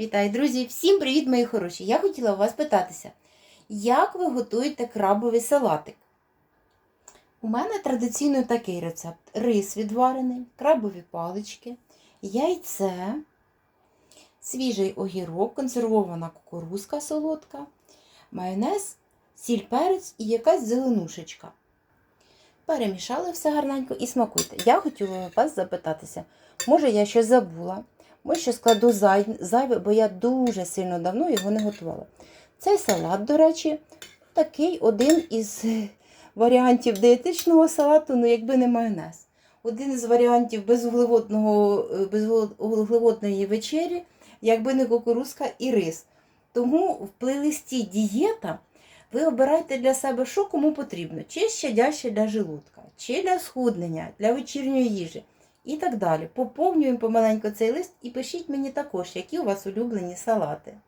Вітаю, друзі! Всім привіт, мої хороші! Я хотіла у вас питатися, як ви готуєте крабовий салатик? У мене традиційно такий рецепт: рис відварений, крабові палички, яйце, свіжий огірок, консервована кукурузка солодка, майонез, сіль перець і якась зеленушечка. Перемішали все гарненько і смакуйте. Я хотіла вас запитатися, може я щось забула? Може, що складу зай- зайве, бо я дуже сильно давно його не готувала. Цей салат, до речі, такий один із варіантів дієтичного салату, ну якби не майонез. Один із варіантів безвуглеводного, е, безвуглеводної вечері, якби не кукурузка і рис. Тому в плейлисті дієта ви обирайте для себе, що кому потрібно, чи щадяще для желудка, чи для схуднення, для вечірньої їжі і так далі. Поповнюємо помаленько цей лист і пишіть мені також, які у вас улюблені салати.